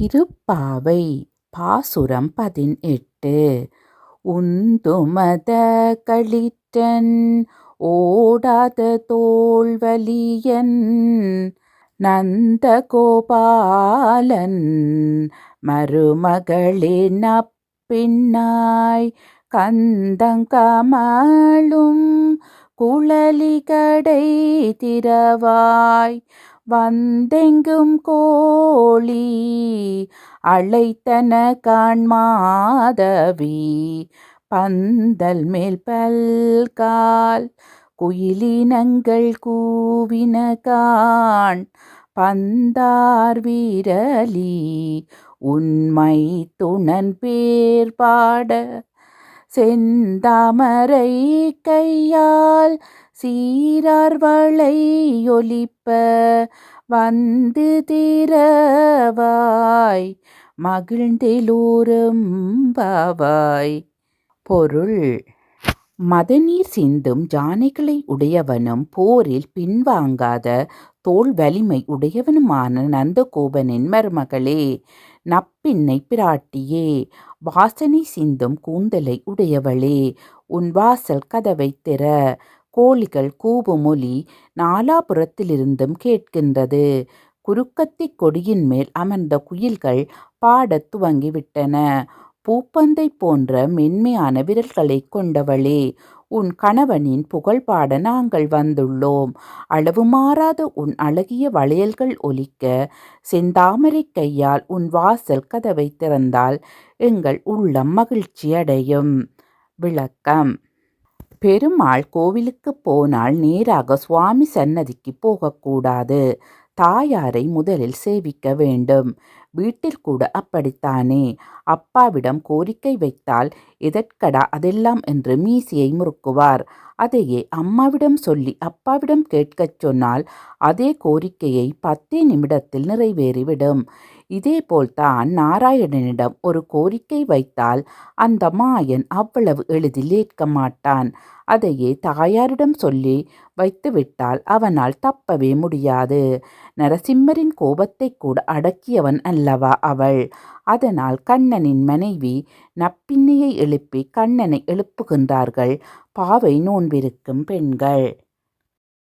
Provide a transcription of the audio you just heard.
திருப்பாவை. பாசுரம் பதினெட்டு. உந்துமத களிற்றன் ஓடாத தோல்வலியன் நந்த கோபாலன் மருமகளின் அப்பின்னாய் கந்தங்கமழும் குழலிகடை திரவாய் வந்தெங்கும் கோழி அழைத்தன காண்மாதவி பந்தல் மேல் பல்கால் குயிலினங்கள் கூவின காண் பந்தார் வீரலி. உண்மை துணன் பேர்பாட செந்தாமரை கையால் சீரார்வளை ஒலிப்ப வந்து தீரவாய் மகிழ்ந்திலூரும் பாவாய். பொருள். மதநீர் சிந்தும் ஜானைகளை உடையவனும் போரில் பின்வாங்காத தோல் வலிமை உடையவனுமான நந்தகோபனின் மருமகளே நப்பின்னை பிராட்டியே வாசனை சிந்தும் கூந்தலை உடையவளே உன் வாசல் கதவை திற. கோழிகள் கூவும் ஒலி நாலாபுறத்திலிருந்தும் கேட்கின்றது. குறுக்கத்தி கொடியின் மேல் அமர்ந்த குயில்கள் பாடத் துவங்கிவிட்டன. பூப்பந்தை போன்ற மென்மையான விரல்களைக் கொண்டவளே உன் கணவனின் புகழ்பாட நாங்கள் வந்துள்ளோம். அளவு மாறாத உன் அழகிய வளையல்கள் ஒலிக்க செந்தாமரை கையால் உன் வாசல் கதவை திறந்தால் எங்கள் உள்ளம் மகிழ்ச்சியடையும் விளக்கம். பெருமாள் கோவிலுக்கு போனால் நேராக சுவாமி சன்னதிக்கு போகக்கூடாது. தாயாரை முதலில் சேவிக்க வேண்டும். வீட்டில் கூட அப்படித்தானே? அப்பாவிடம் கோரிக்கை வைத்தால் எதற்கடா அதெல்லாம் என்று மீசியை முறுக்குவார். அதையே அம்மாவிடம் சொல்லி அப்பாவிடம் கேட்கச் சொன்னால் அதே கோரிக்கையை பத்தே நிமிடத்தில் நிறைவேறிவிடும். இதேபோல்தான் நாராயணனிடம் ஒரு கோரிக்கை வைத்தால் அந்த மாயன் அவ்வளவு எளிதில் ஏற்க மாட்டான். அதையே தாயாரிடம் சொல்லி வைத்துவிட்டால் அவனால் தப்பவே முடியாது. நரசிம்மரின் கோபத்தை கூட அடக்கியவன் அல்லவா அவள்? அதனால் கண்ணனின் மனைவி நப்பின்னையை எழுப்பி கண்ணனை எழுப்புகின்றார்கள். பாவை நோன்பிருக்கும் பெண்கள்.